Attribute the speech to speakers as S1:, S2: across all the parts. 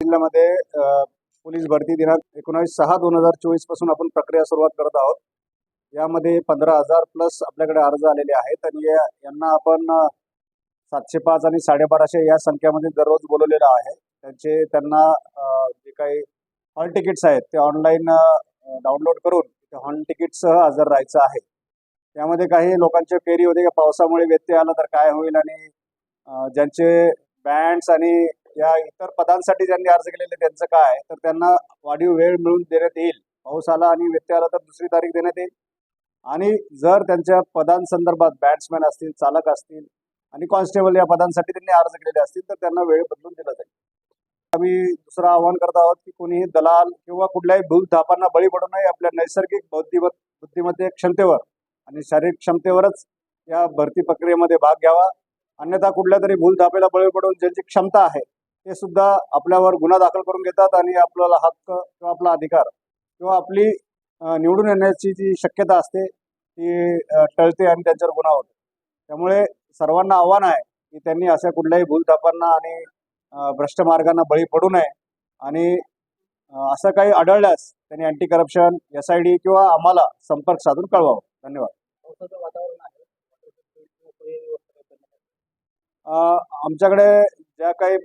S1: जिल्ह्यामध्ये पोलीस भरती दिनात एकोणावीस सहा दोन हजार चोवीसपासून आपण प्रक्रिया सुरुवात करत आहोत. यामध्ये पंधरा हजार प्लस आपल्याकडे अर्ज आलेले आहेत आणि या- यांना आपण सातशे पाच आणि साडेबाराशे या संख्यामध्ये दररोज बोलवलेलं आहे. त्यांचे त्यांना जे काही हॉल तिकीट्स आहेत ते ऑनलाईन डाउनलोड करून हॉल तिकीटसह हजर राहायचं आहे. त्यामध्ये काही लोकांचे फेरी होते की पावसामुळे व्यत्यय आला तर काय होईल आणि ज्यांचे बँड्स आणि या इतर पदांसाठी ज्यांनी अर्ज केलेले त्यांचं काय तर त्यांना वाढीव वेळ मिळून देण्यात येईल. पाऊस आला आणि व्यत्यय आला तर दुसरी तारीख देण्यात येईल. आणि जर त्यांच्या पदांसंदर्भात बॅट्समॅन असतील चालक असतील आणि कॉन्स्टेबल या पदांसाठी त्यांनी अर्ज केलेले असतील तर त्यांना वेळ बदलून दिला जाईल. आम्ही दुसरं आवाहन करत आहोत की कोणीही दलाल किंवा कुठल्याही भूलथापांना बळी पडू नये. आपल्या नैसर्गिक बौद्धिमत बुद्धिमत्ते क्षमतेवर आणि शारीरिक क्षमतेवरच या भरती प्रक्रियेमध्ये भाग घ्यावा. अन्यथा कुठल्या तरी भूलथापेला बळी पडून ज्यांची क्षमता आहे ते सुद्धा आपल्यावर गुन्हा दाखल करून घेतात आणि आपल्याला हक्क किंवा आपला अधिकार किंवा आपली निवडून येण्याची जी शक्यता असते ती टळते आणि त्यांच्यावर गुन्हा होतो. त्यामुळे सर्वांना आव्हान आहे की त्यांनी अशा कुठल्याही भूलथापांना आणि भ्रष्ट मार्गांना बळी पडू नये आणि असं काही आढळल्यास त्यांनी anti corruption S I D किंवा आम्हाला संपर्क साधून कळवावं. धन्यवाद. आमच्याकडे ज्या काही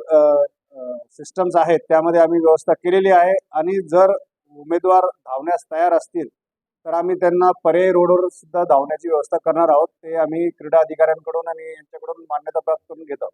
S1: सिस्टम्स आहेत त्यामध्ये आम्ही व्यवस्था केलेली आहे. आणि जर उमेदवार धावण्यास तयार असतील तर आम्ही त्यांना पर्यायी रोडवर सुद्धा धावण्याची व्यवस्था करणार आहोत. ते आम्ही क्रीडा अधिकाऱ्यांकडून आणि यांच्याकडून मान्यता प्राप्त करून घेत. आहोत